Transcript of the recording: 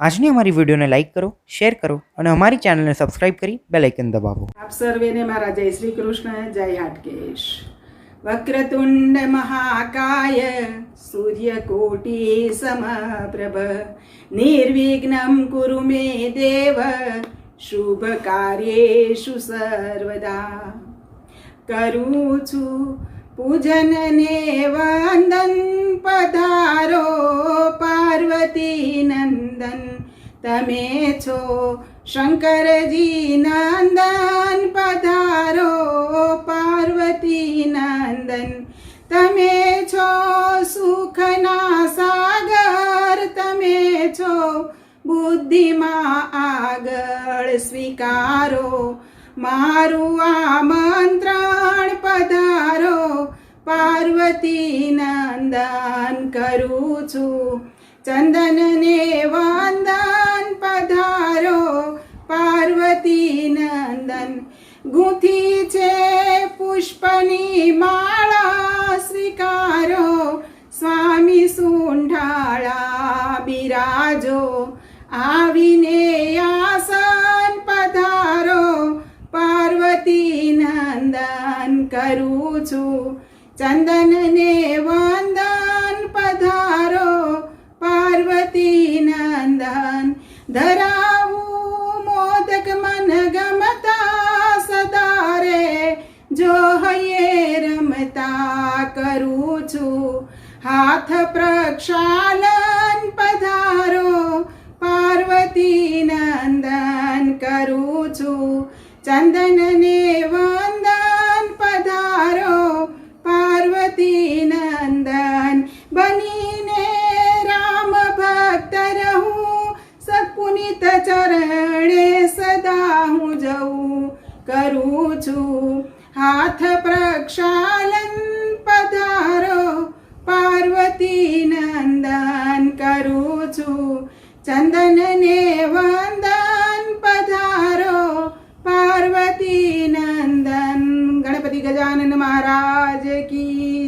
આજની અમારી વિડીયોને લાઇક કરો, શેર કરો અને અમારી ચેનલને સબસ્ક્રાઇબ કરી બેલ આઇકન દબાવો. આપ સર્વેને મારા જય શ્રી કૃષ્ણ, જય હાટકેશ. વક્રતુંડ મહાકાય, સૂર્યકોટી સમપ્રભ. નિર્વિઘ્નમ કુરુ મે દેવ, શુભ કાર્યેશુ સર્વદા. કરું છું પૂજન ને વંદન પધારો પાર્વતી નંદન, તમે છો શંકરજી નંદન, પધારો પાર્વતી નંદન. તમે છો સુખના સાગર, તમે છો બુદ્ધિમાં આગળ સ્વીકારો. મારું આમંત્રણ પધારો, પાર્વતી નંદન કરું છું. ચંદનને વંદન પધારો પાર્વતી નંદન ગૂંથી છે પુષ્પની માળા સ્વીકારો સ્વામી સુંઢાળા બિરાજો આવીને આસન પધારો પાર્વતી નંદન કરું છું ચંદનને વંદન પધારો રમતા કરું છું. હાથ પ્રક્ષાલન પધારો. પાર્વતી નંદન કરું છું. ચંદનને વંદન પધારો. પાર્વતી નંદન બનીને રામ ભક્ત રહું. સત્પુનિત ચરણે સદા હું જવું કરું છું. હાથ પ્રક્ષાલન પધારો પાર્વતી નંદન કરું છું ચંદનને વંદન પધારો પાર્વતી નંદન ગણપતિ ગજાનંદ મહારાજ કી